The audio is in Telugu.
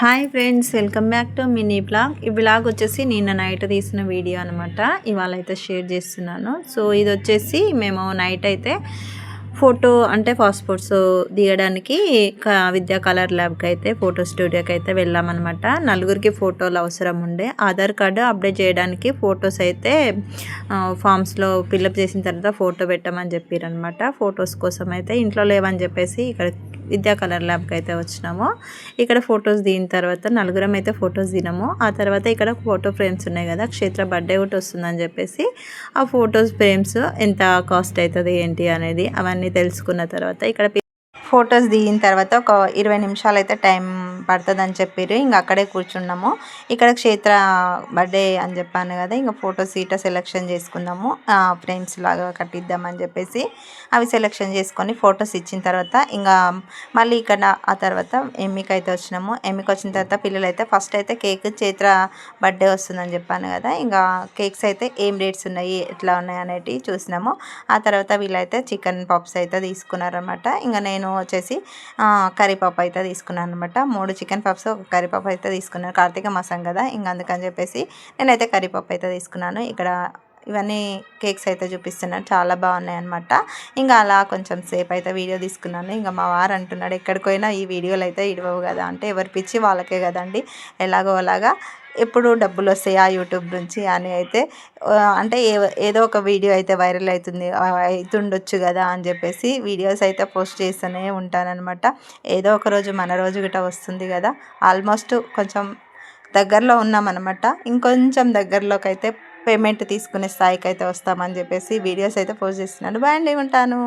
Hi friends welcome back to mini blog ఈ బ్లాగ్ వచ్చేసి నిన్న నైట్ తీసిన వీడియో అనమాట ఇవాళ అయితే షేర్ చేస్తున్నాను. సో ఇది వచ్చేసి మేము నైట్ అయితే ఫోటో అంటే పాస్పోర్ట్స్ దిగడానికి విద్యా కలర్ ల్యాబ్కి అయితే ఫోటో స్టూడియోకి అయితే వెళ్ళామన్నమాట నలుగురికి ఫోటోలు అవసరం ఉండే. ఆధార్ కార్డు అప్డేట్ చేయడానికి ఫొటోస్ అయితే ఫామ్స్లో ఫిల్అప్ చేసిన తర్వాత ఫోటో పెట్టమని చెప్పారనమాట ఫొటోస్ కోసం అయితే ఇంట్లో లేవని చెప్పేసి ఇక్కడ విద్యా కలర్ ల్యాబ్కి అయితే వచ్చినాము. ఇక్కడ ఫొటోస్ దిగిన తర్వాత నలుగురం అయితే ఫొటోస్ దినాము. ఆ తర్వాత ఇక్కడ ఫోటో ఫ్రేమ్స్ ఉన్నాయి కదా క్షేత్ర బర్త్డే ఒకటి వస్తుందని చెప్పేసి ఆ ఫొటోస్ ఫ్రేమ్స్ ఎంత కాస్ట్ అవుతుంది ఏంటి అనేది అవన్నీ తెలుసుకున్న తర్వాత ఇక్కడ ఫొటోస్ దిగిన తర్వాత ఒక ఇరవై నిమిషాలు అయితే టైం పడుతుందని చెప్పారు ఇంకా అక్కడే కూర్చున్నాము. ఇక్కడ క్షేత్ర బర్త్డే అని చెప్పాను కదా ఇంకా ఫొటోస్ ఇట సెలెక్షన్ చేసుకుందాము. ఫ్రేమ్స్ లాగా కట్టిద్దామని చెప్పేసి అవి సెలెక్షన్ చేసుకొని ఫొటోస్ ఇచ్చిన తర్వాత ఇంకా మళ్ళీ ఇక్కడ ఆ తర్వాత ఎమ్మికి అయితే వచ్చినాము. ఎమ్మికి వచ్చిన తర్వాత పిల్లలు అయితే ఫస్ట్ అయితే కేక్ చైత్ర బర్త్డే వస్తుందని చెప్పాను కదా ఇంకా కేక్స్ అయితే ఏం రేట్స్ ఉన్నాయి ఎట్లా ఉన్నాయి అనేటివి చూసినాము. ఆ తర్వాత వీళ్ళైతే చికెన్ పప్స్ అయితే తీసుకున్నారనమాట ఇంకా నేను వచ్చేసి ఆ, అయితే తీసుకున్నాను అనమాట మూడు చికెన్ పప్స్ ఒక కర్రీ అయితే తీసుకున్నాను కార్తీక మాసం కదా ఇంకా అందుకని చెప్పేసి నేనైతే కర్రీ అయితే తీసుకున్నాను. ఇక్కడ ఇవన్నీ కేక్స్ అయితే చూపిస్తున్నారు చాలా బాగున్నాయి అనమాట ఇంకా అలా కొంచెం సేపు అయితే వీడియో తీసుకున్నాను. ఇంకా మా వారు అంటున్నాడు ఎక్కడికి పోయినా ఈ వీడియోలు అయితే ఇడవవు కదా. అంటే ఎవరి పిచ్చి వాళ్ళకే కదండి. ఎలాగో అలాగా ఎప్పుడు డబ్బులు వస్తాయి ఆ యూట్యూబ్ నుంచి అని అయితే అంటే ఏ- ఏదో ఒక వీడియో అయితే వైరల్ అవుతుంది అవుతుండొచ్చు కదా అని చెప్పేసి వీడియోస్ అయితే పోస్ట్ చేస్తూనే ఉంటానన్నమాట. ఏదో ఒక రోజు మన రోజు గిట వస్తుంది కదా. ఆల్మోస్ట్ కొంచెం దగ్గరలో ఉన్నామన్నమాట. ఇంకొంచెం దగ్గరలోకి అయితే పేమెంట్ తీసుకునే స్థాయికి అయితే వస్తామని చెప్పేసి వీడియోస్ అయితే పోస్ట్ చేస్తున్నాను. బాయ్ అండి ఉంటాను.